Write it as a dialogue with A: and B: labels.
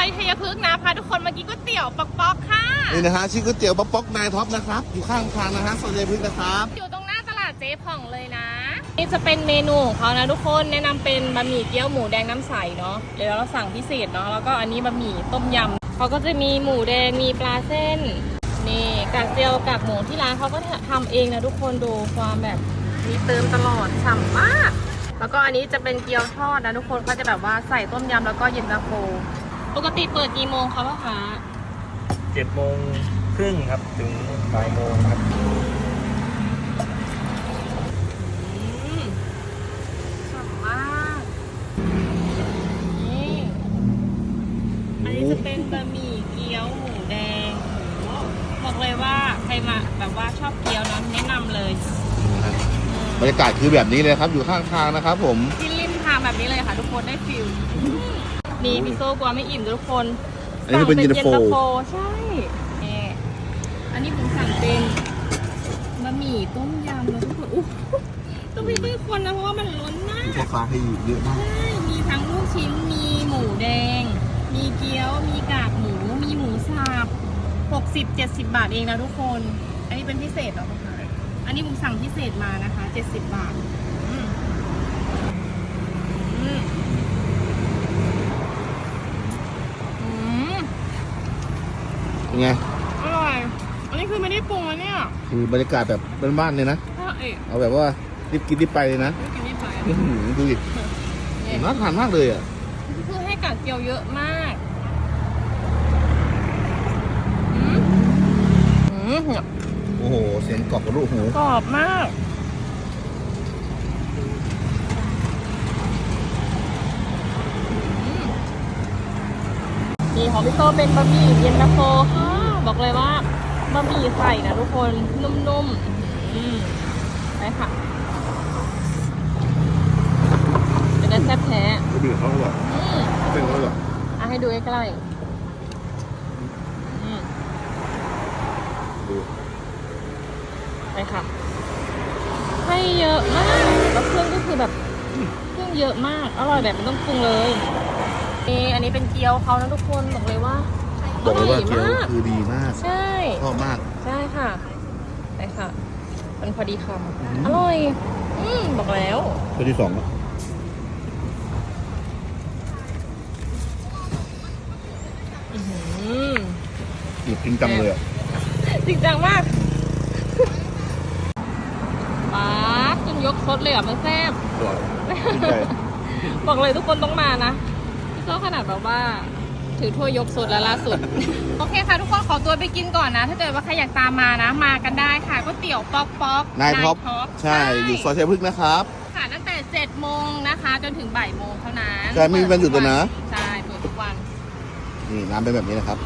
A: อยชัยพฤกษ์นะพาทุกคนมากินก๋วยเตี๋ยวปอกปอกค่ะ
B: นี่นะฮะชื่อก๋วยเตี๋ยวป๊อกป๊อกนายท็อปนะครับ อยู่ข้างทางนะฮะโซนใจพึ่งนะครับ
A: อยู่ตรงหน้าตลาดเจ๊ผ่องเลยนะ นี่จะเป็นเมนูของเขานะทุกคนแนะนำเป็นบะหมี่เกี๊ยวหมูแดงน้ำใสเนาะเดี๋ยวเราสั่งพิเศษเนาะแล้วก็อันนี้บะหมี่ต้มยำเขาก็จะมีหมูแดงมีปลาเส้นนี่กากเจียวกากหมูที่ร้านเขาก็ทำเองนะทุกคนดูความแบบมีเติมตลอดฉ่ำมาก แล้วก็อันนี้จะเป็นเกี๊ยวทอดนะทุกคนเขาจะแบบว่าใส่ต้มยำแล้วก็เย็นตาโฟ ปกติเปิดกี่โมงคะพ่อค้า
C: เจ็ดโมงครึ่งครับถึงบ่ายโมงครับ
A: อืมฉ่ำมากนี่อันนี้จะเป็นบะหมี่เกี๊ยวหมูแดงโอ้บอกเลยว่าใครมาแบบว่าชอบเกี๊ยวนะแนะนำเลย
B: บรรยากาศคือแบบนี้เลยครับ อยู่ข้างทางนะครับผม
A: กินริมทางแบบนี้เลยค่ะ ทุกคนได้ฟิล นี่พี่โซ่กลัวไม่อิ่มทุกคน
B: อันนี้เป็น
A: สั่ง
B: เย็นตาโฟ
A: ใช่นี่อันนี้ผมสั่งเป็นบะหมี่ต้มยำแล้วทุกคนอู้ต้องพี่ไม่คนนะเพราะว่ามันล้นมาก
B: พ่อค้าให้เยอะมาก
A: ใช่ มีทั้งลูกชิ้น มีหมูแดง มีเกี๊ยว มีกากหมู มีหมูสับ60 70 บาทเองนะทุกคน อันนี้เป็นพิเศษเหรอคะอันนี้ผมสั่งพิเศษมานะคะ 70 บาท อืมอืมอืม
B: เป็นไง
A: อร่อย อันนี้คือไม่ได้ปรุงแล้วเนี่ย
B: คือบรรยากาศแบบบ้านๆเลยนะ
A: ถ้าเอ๊ะ
B: เอาแบบว่ารีบกินรีบไปเลยนะ
A: ไม่กินไม่ไป
B: อื้อหือดูดิ
A: เนี่ย
B: น่าทานมากเลยอะ
A: คือให้กากเกี๊ยวเยอะมากอืมอืม
B: โอ้โห เสียงกรอบกระลูกหู
A: กรอบมาก ของพี่โตเป็นบะหมี่เย็นตาโฟค่ะบอกเลยว่าบะหมี่ใส่นะทุกคนนุ่มๆอืมไปค่ะเป็นได้แซ่บแท้
B: ก็ดื่มเขาแบบ
A: อืม
B: เป็นเขาแบบ
A: อะให้ดูใกล้ๆอืม
B: ดู
A: ไปค่ะให้เยอะมากแล้วเครื่องก็คือแบบเครื่องเยอะมาก อร่อยแบบไม่ต้องปรุงเลย นี่อันนี้เป็นเกี๊ยวเขานะทุกคนบอกเลยว่า
B: บอกเลยว่า
A: อ
B: เกี๊ยว
A: ร่อยมาก
B: คือดีมาก
A: ใช่
B: ชอบมาก
A: ใช่ค่ะไปค่ะ มันพอดีคำอร่อย อืมบอกแล้ว
B: ตัวที่สองอะ
A: อื้อหือ
B: อีกจริงจังเลยอะ
A: จริงจังมากป๊าดจนยกซดเลยอะมันแซ่บ
B: อร่อยจริงใจ
A: บอกเลยทุกคนต้องมานะ ก็ขนาดแบบว่า ถือถ้วยยกสดแล้วล่าสุด โอเคค่ะทุกคนขอตัวไปกินก่อนนะ ถ้าเกิดว่าใครอยากตามมานะ มากันได้ค่ะก๋วยเตี๋ยวป๊อกป๊อก
B: นายท็อป
A: ท็อป
B: ใช่อยู่ซอยชัยพฤกษ์นะครับ
A: ค่ะตั้งแต่7โมงนะคะ จนถึงบ่ายโมงเท่านั้น
B: ใช่ไม่มีวันหยุดเลยนะ
A: ใช่เปิดทุกวัน
B: นี่น้ำเป็นแบบนี้นะครับ